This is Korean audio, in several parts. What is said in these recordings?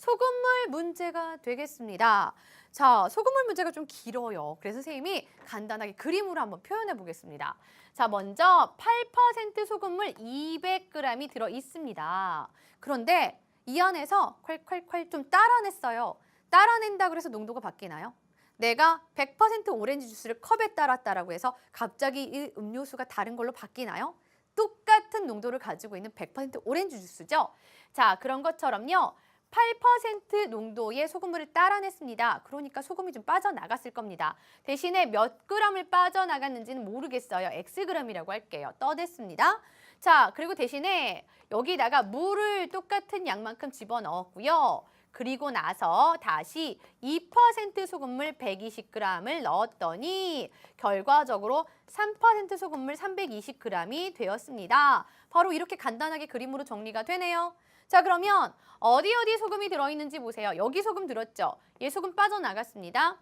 소금물 문제가 되겠습니다. 자, 소금물 문제가 좀 길어요. 그래서 선생님이 간단하게 그림으로 한번 표현해 보겠습니다. 자, 먼저 8% 소금물 200g이 들어 있습니다. 그런데 이 안에서 콸콸콸 좀 따라냈어요. 따라낸다 그래서 농도가 바뀌나요? 내가 100% 오렌지 주스를 컵에 따랐다라고 해서 갑자기 이 음료수가 다른 걸로 바뀌나요? 똑같은 농도를 가지고 있는 100% 오렌지 주스죠. 자, 그런 것처럼요. 8% 농도의 소금물을 따라냈습니다. 그러니까 소금이 좀 빠져나갔을 겁니다. 대신에 몇 그램을 빠져나갔는지는 모르겠어요. X그램이라고 할게요. 떠댔습니다. 자, 그리고 대신에 여기다가 물을 똑같은 양만큼 집어넣었고요. 그리고 나서 다시 2% 소금물 120g을 넣었더니 결과적으로 3% 소금물 320g이 되었습니다. 바로 이렇게 간단하게 그림으로 정리가 되네요. 자 그러면 어디 어디 소금이 들어있는지 보세요. 여기 소금 들었죠? 얘 소금 빠져나갔습니다.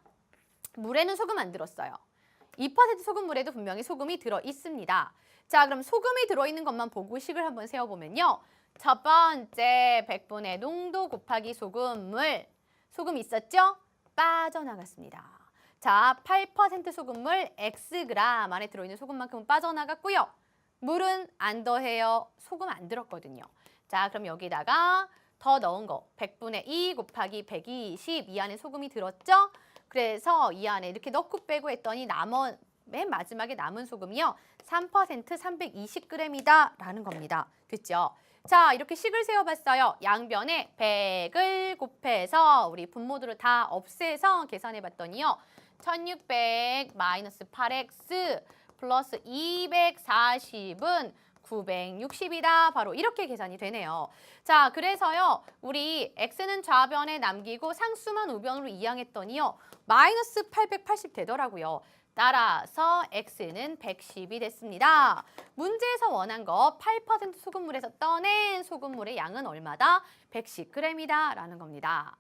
물에는 소금 안 들었어요. 2% 소금물에도 분명히 소금이 들어 있습니다. 자, 그럼 소금이 들어 있는 것만 보고 식을 한번 세워 보면요. 첫 번째 100분의 농도 곱하기 소금물. 소금 있었죠? 빠져나갔습니다. 자, 8% 소금물 Xg 안에 들어 있는 소금만큼은 빠져나갔고요. 물은 안 더해요. 소금 안 들었거든요. 자, 그럼 여기다가 더 넣은 거 100분의 2 곱하기 120 이 안에 소금이 들었죠? 그래서 이 안에 이렇게 넣고 빼고 했더니 남은 맨 마지막에 남은 소금이요. 3% 320g이다 라는 겁니다. 됐죠? 자, 이렇게 식을 세워봤어요. 양변에 100을 곱해서 우리 분모들을 다 없애서 계산해봤더니요. 1600 마이너스 8x 플러스 240은 960이다. 바로 이렇게 계산이 되네요. 자, 그래서요. 우리 x는 좌변에 남기고 상수만 우변으로 이항했더니요. 마이너스 880 되더라고요. 따라서 x는 110이 됐습니다. 문제에서 원한 거 8% 소금물에서 떠낸 소금물의 양은 얼마다? 110g이다 라는 겁니다.